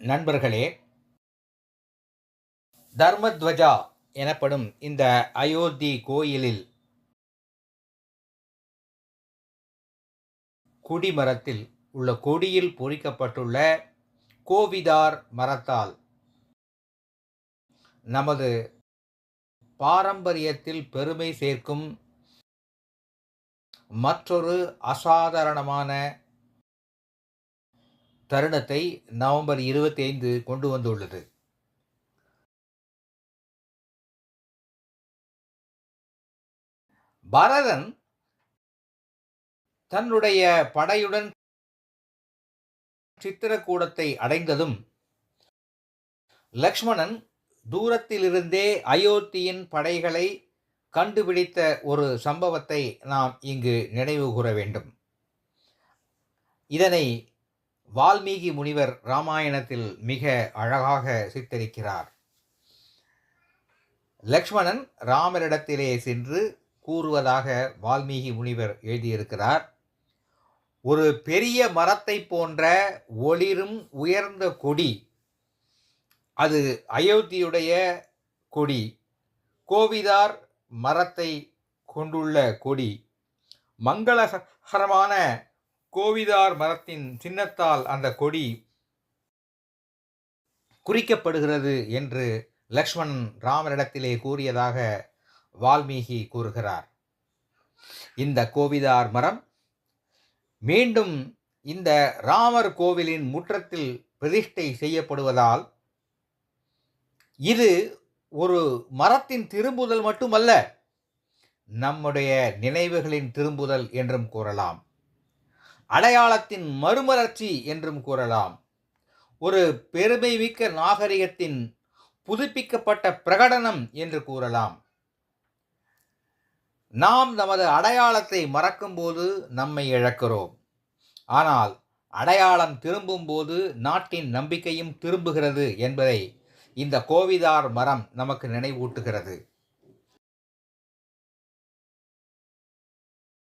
நண்பர்களே தர்மத்வஜா எனப்படும் இந்த அயோத்தி கோயிலில் குடிமரத்தில் உள்ள கொடியில் பொறிக்கப்பட்டுள்ள கோவிதார் மரத்தால் நமது பாரம்பரியத்தில் பெருமை சேர்க்கும் மற்றொரு அசாதாரணமான தருணத்தை நவம்பர் இருபத்தி ஐந்து கொண்டு வந்துள்ளது. பரதன் தன்னுடைய படையுடன் சித்திரக்கூடத்தை அடைந்ததும் லக்ஷ்மணன் தூரத்திலிருந்தே அயோத்தியின் படைகளை கண்டுபிடித்த ஒரு சம்பவத்தை நாம் இங்கு நினைவு கூற வேண்டும். இதனை வால்மீகி முனிவர் ராமாயணத்தில் மிக அழகாக சித்தரிக்கிறார். லக்ஷ்மணன் ராமரிடத்திலே சென்று கூறுவதாக வால்மீகி முனிவர் எழுதியிருக்கிறார். ஒரு பெரிய மரத்தை போன்ற ஒளிரும் உயர்ந்த கொடி அது அயோத்தியுடைய கொடி கோவிதார் மரத்தை கொண்டுள்ள கொடி மங்களகரமான கோவிதார் மரத்தின் சின்னத்தால் அந்த கொடி குறிக்கப்படுகிறது என்று லக்ஷ்மணன் ராமரிடத்திலே கூறியதாக வால்மீகி கூறுகிறார். இந்த கோவிதார் மரம் மீண்டும் இந்த ராமர் கோவிலின் முற்றத்தில் பிரதிஷ்டை செய்யப்படுவதால் இது ஒரு மரத்தின் திரும்புதல் மட்டுமல்ல நம்முடைய நினைவுகளின் திரும்புதல் என்றும் கூறலாம். அடையாளத்தின் மறுமலர்ச்சி என்றும் கூறலாம். ஒரு பெருமை மிக்க நாகரிகத்தின் புதுப்பிக்கப்பட்ட பிரகடனம் என்று கூறலாம். நாம் நமது அடையாளத்தை மறக்கும்போது நம்மை இழக்கிறோம். ஆனால் அடையாளம் திரும்பும்போது நாட்டின் நம்பிக்கையும் திரும்புகிறது என்பதை இந்த கோவிதார் மரம் நமக்கு நினைவூட்டுகிறது.